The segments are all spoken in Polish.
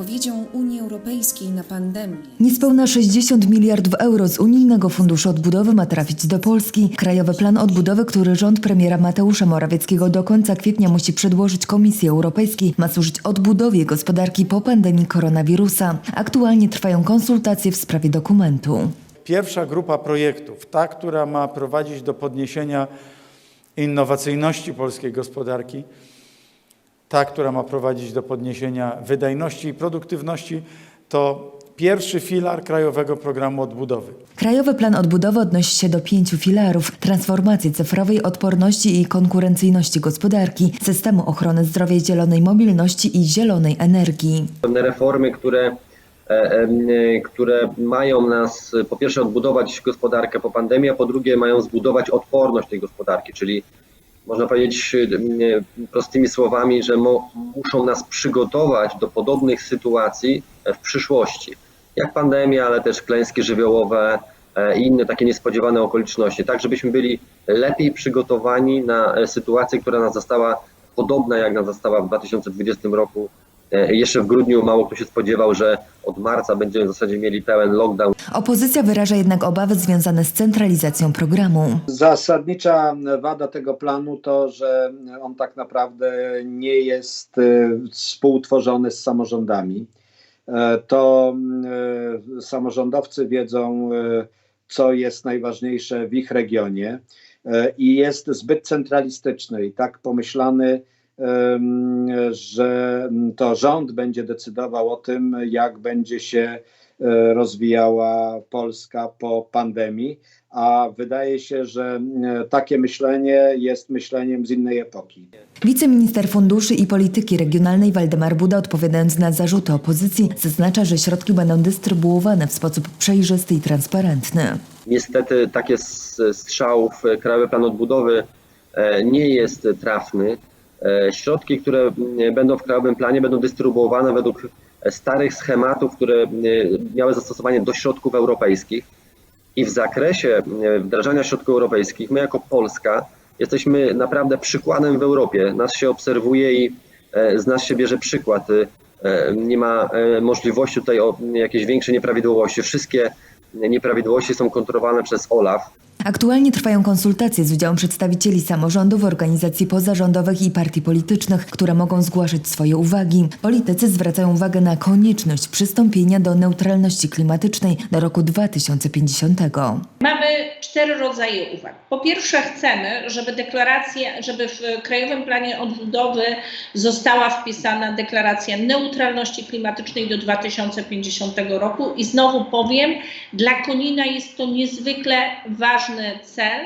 odpowiedzią Unii Europejskiej na pandemię. Niespełna 60 miliardów euro z Unijnego Funduszu Odbudowy ma trafić do Polski. Krajowy Plan Odbudowy, który rząd premiera Mateusza Morawieckiego do końca kwietnia musi przedłożyć Komisji Europejskiej, ma służyć odbudowie gospodarki po pandemii koronawirusa. Aktualnie trwają konsultacje w sprawie dokumentu. Pierwsza grupa projektów, ta, która ma prowadzić do podniesienia innowacyjności polskiej gospodarki, ta, która ma prowadzić do podniesienia wydajności i produktywności, to pierwszy filar Krajowego Programu Odbudowy. Krajowy Plan Odbudowy odnosi się do pięciu filarów: transformacji cyfrowej, odporności i konkurencyjności gospodarki, systemu ochrony zdrowia, zielonej mobilności i zielonej energii. pewne reformy, które, e, e, które mają nas e, po pierwsze odbudować gospodarkę po pandemii, a po drugie mają zbudować odporność tej gospodarki, czyli można powiedzieć e, prostymi słowami, że muszą nas przygotować do podobnych sytuacji w przyszłości, jak pandemia, ale też klęski żywiołowe e, i inne takie niespodziewane okoliczności, tak żebyśmy byli lepiej przygotowani na e, sytuację, która nas zastała podobna jak nas zastała w 2020 roku. E, Jeszcze w grudniu mało kto się spodziewał, że od marca będziemy w zasadzie mieli pełen lockdown. Opozycja wyraża jednak obawy związane z centralizacją programu. Zasadnicza wada tego planu to, że on tak naprawdę nie jest e, współtworzony z samorządami. E, To samorządowcy wiedzą, co jest najważniejsze w ich regionie i jest zbyt centralistyczny i tak pomyślany, że to rząd będzie decydował o tym, jak będzie się e, rozwijała Polska po pandemii, a wydaje się, że e, takie myślenie jest myśleniem z innej epoki. Wiceminister Funduszy i Polityki Regionalnej Waldemar Buda odpowiadając na zarzuty opozycji zaznacza, że środki będą dystrybuowane w sposób przejrzysty i transparentny. Niestety taki s- strzał w Krajowy Plan Odbudowy e, nie jest trafny. E, Środki, które m, będą w Krajowym Planie będą dystrybuowane według starych schematów, które m, miały zastosowanie do środków europejskich. I w zakresie wdrażania środków europejskich my jako Polska jesteśmy naprawdę przykładem w Europie. Nas się obserwuje i e, z nas się bierze przykład. E, Nie ma e, możliwości tutaj o jakieś większe nieprawidłowości. Wszystkie nieprawidłowości są kontrolowane przez OLAF. Aktualnie trwają konsultacje z udziałem przedstawicieli samorządów, organizacji pozarządowych i partii politycznych, które mogą zgłaszać swoje uwagi. Politycy zwracają uwagę na konieczność przystąpienia do neutralności klimatycznej do roku 2050. Mamy cztery rodzaje uwag. Po pierwsze, chcemy, żeby deklaracja, żeby w Krajowym Planie Odbudowy została wpisana deklaracja neutralności klimatycznej do 2050 roku. I znowu powiem, dla Konina jest to niezwykle ważny cel,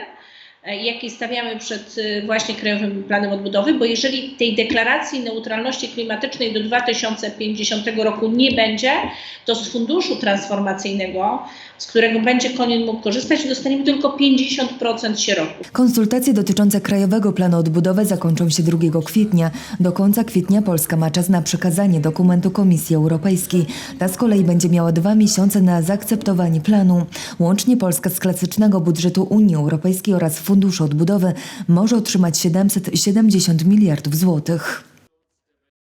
e, jaki stawiamy przed e, właśnie Krajowym Planem Odbudowy, bo jeżeli tej deklaracji neutralności klimatycznej do 2050 roku nie będzie, to z funduszu transformacyjnego, z którego będzie Konin mógł korzystać, dostaniemy tylko 50% środków. Konsultacje dotyczące Krajowego Planu Odbudowy zakończą się 2 kwietnia. Do końca kwietnia Polska ma czas na przekazanie dokumentu Komisji Europejskiej. Ta z kolei będzie miała dwa miesiące na zaakceptowanie planu. Łącznie Polska z klasycznego budżetu Unii Europejskiej oraz Funduszu Odbudowy może otrzymać 770 miliardów złotych.